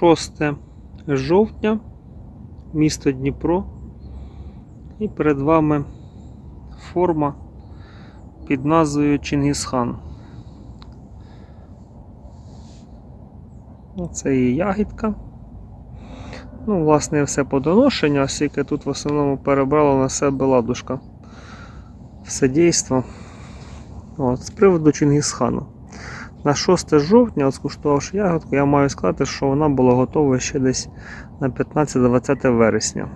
6 жовтня, місто Дніпро. І перед вами форма під назвою Чингісхан. Це і ягідка. Ну, власне, все по доношенню, оскільки тут в основному перебрала на себе ладушка. Все дійство. От, з приводу Чингісхану. На 6 жовтня, от скуштувавши ягодку, я маю сказати, що вона була готова ще десь на 15-20 вересня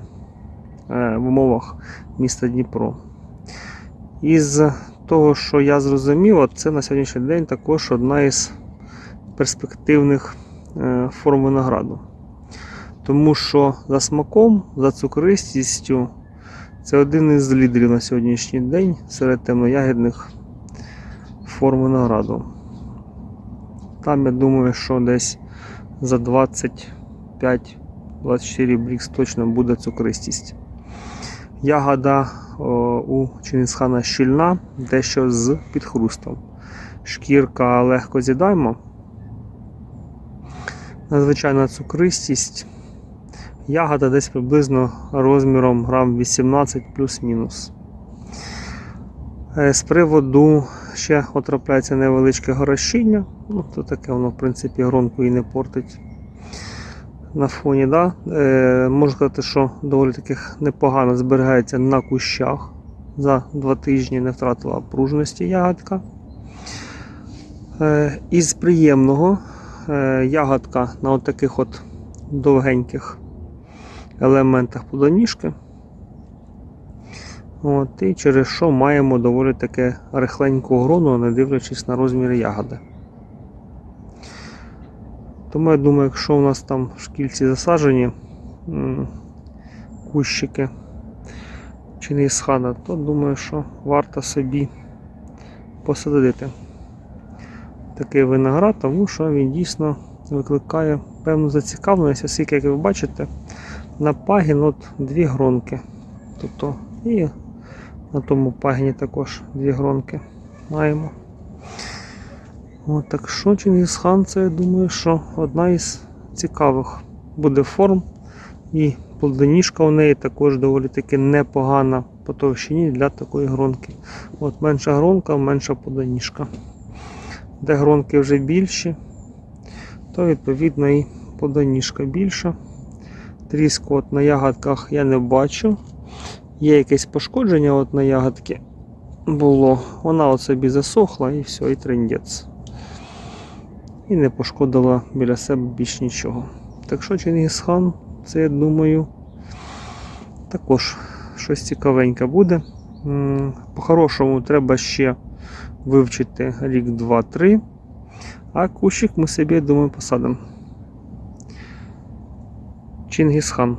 е, в умовах міста Дніпро. Із того, що я зрозумів, це на сьогоднішній день також одна із перспективних е, форм винограду. Тому що за смаком, за цукристістю, це один із лідерів на сьогоднішній день серед темноягідних форм винограду. Там я думаю, що десь за 25-24 брікс точно буде цукристість. Ягода у Чингісхана щільна, дещо з підхрустом. Шкірка легко з'їдаємо. Надзвичайна цукристість. Ягода десь приблизно розміром грам 18 плюс-мінус. Е, З приводу ще потрапляється невеличке горощіння. Ну, то таке воно, в принципі, гронку і не портить на фоні. Да? Е, можу сказати, що доволі таких непогано зберігається на кущах. За два тижні не втратила пружності ягодка. Е, із приємного е, ягодка на от таких от довгеньких елементах плодоніжки. От, і через що маємо доволі таке рихленьку грону, не дивлячись на розміри ягоди. Тому я думаю, якщо у нас там шкільці засаджені кущики чи не схана, то думаю, що варто собі посадити такий виноград, тому що він дійсно викликає певну зацікавленість, оскільки, як ви бачите, на пагін от дві гронки. Тобто і на тому пагіні також дві гронки маємо. От, так що Чингісхан, це я думаю, що одна із цікавих буде форм. І плодоніжка у неї також доволі таки непогана по товщині для такої гронки. От менша гронка, менша плодоніжка. Де гронки вже більші, то відповідно і плодоніжка більша. Тріску от на ягодках я не бачу. Є якесь пошкодження от на ягодки було. Вона от собі засохла і все, і трендець. І не пошкодила біля себе більш нічого. Так що Чингісхан, це я думаю, також щось цікавеньке буде. По-хорошому треба ще вивчити рік, два, три. А кущик ми собі, я думаю, посадимо. Чингісхан.